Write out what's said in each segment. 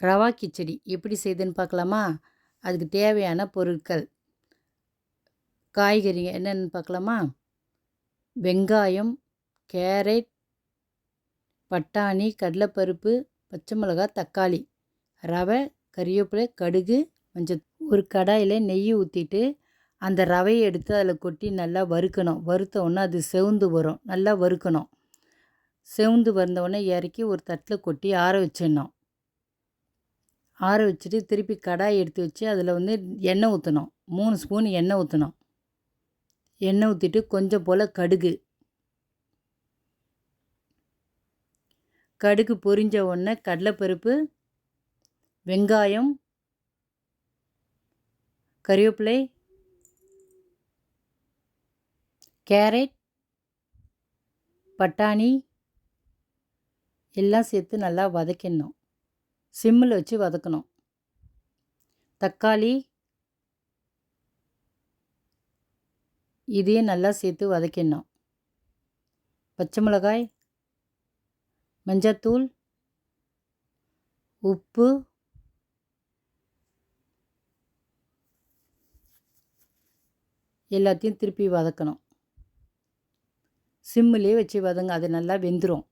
ரவா கிச்சடி எப்படி செய்யுதுன்னு பார்க்கலாமா? அதுக்கு தேவையான பொருட்கள். காய்கறி என்னென்னு பார்க்கலாமா? வெங்காயம் கேரட் பட்டாணி கடலைப்பருப்பு பச்சை மிளகாய் தக்காளி ரவை கறிவேப்பிலை கடுகு மஞ்சள் ஒரு கடாயில் நெய் ஊற்றிட்டு அந்த ரவையை எடுத்து அதில் கொட்டி நல்லா வறுக்கணும். வறுத்த உடனே அது செவுந்து வரும். நல்லா வறுக்கணும். செவுந்து வந்த உடனே இறக்கி ஒரு தட்டில் கொட்டி ஆற வச்சிடணும். ஆற வச்சுட்டு திருப்பி கடாய் எடுத்து வச்சு அதில் வந்து எண்ணெய் ஊற்றணும் மூணு ஸ்பூன் எண்ணெய் ஊற்றணும் எண்ணெய் ஊற்றிட்டு கொஞ்சம் போல் கடுகு. கடுகு பொரிஞ்ச உடனே கடலைப்பருப்பு வெங்காயம் கறிவேப்பிலை கேரட் பட்டாணி எல்லாம் சேர்த்து நல்லா வதக்கிடணும். சிம்மில் வச்சு வதக்கணும். தக்காளி இதையும் நல்லா சேர்த்து வதக்கிடணும். பச்சை மிளகாய் மஞ்சத்தூள் உப்பு எல்லாத்தையும் திருப்பி வதக்கணும். சிம்மிலே வச்சு வதங்க அது நல்லா வெந்துடும்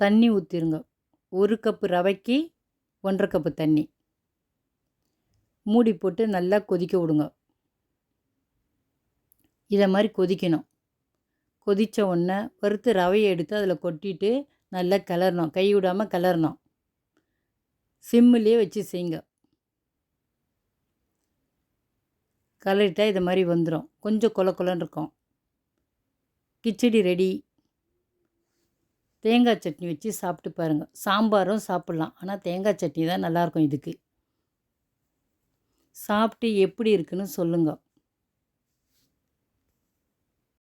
தண்ணி ஊற்றிருங்க ஒரு கப்பு ரவைக்கு ஒன்றரை கப்பு தண்ணி. மூடி போட்டு நல்லா கொதிக்க விடுங்க. இதை மாதிரி கொதிக்கணும். கொதித்த உடனே வறுத்து ரவையை எடுத்து அதில் கொட்டிட்டு நல்லா கிளறணும். கை விடாமல் கிளறணும். சிம்மிலே வச்சு செய்யுங்க. கலரிட்டால் இது மாதிரி வந்துடும் கொஞ்சம் கொல கொலன்னு இருக்கும். கிச்சடி ரெடி. தேங்காய் சட்னி வச்சு சாப்பிட்டு பாருங்கள் சாம்பாரும் சாப்பிட்லாம். ஆனால் தேங்காய் சட்னி தான் நல்லாயிருக்கும் இதுக்கு. சாப்பிட்டு எப்படி இருக்குன்னு சொல்லுங்கள்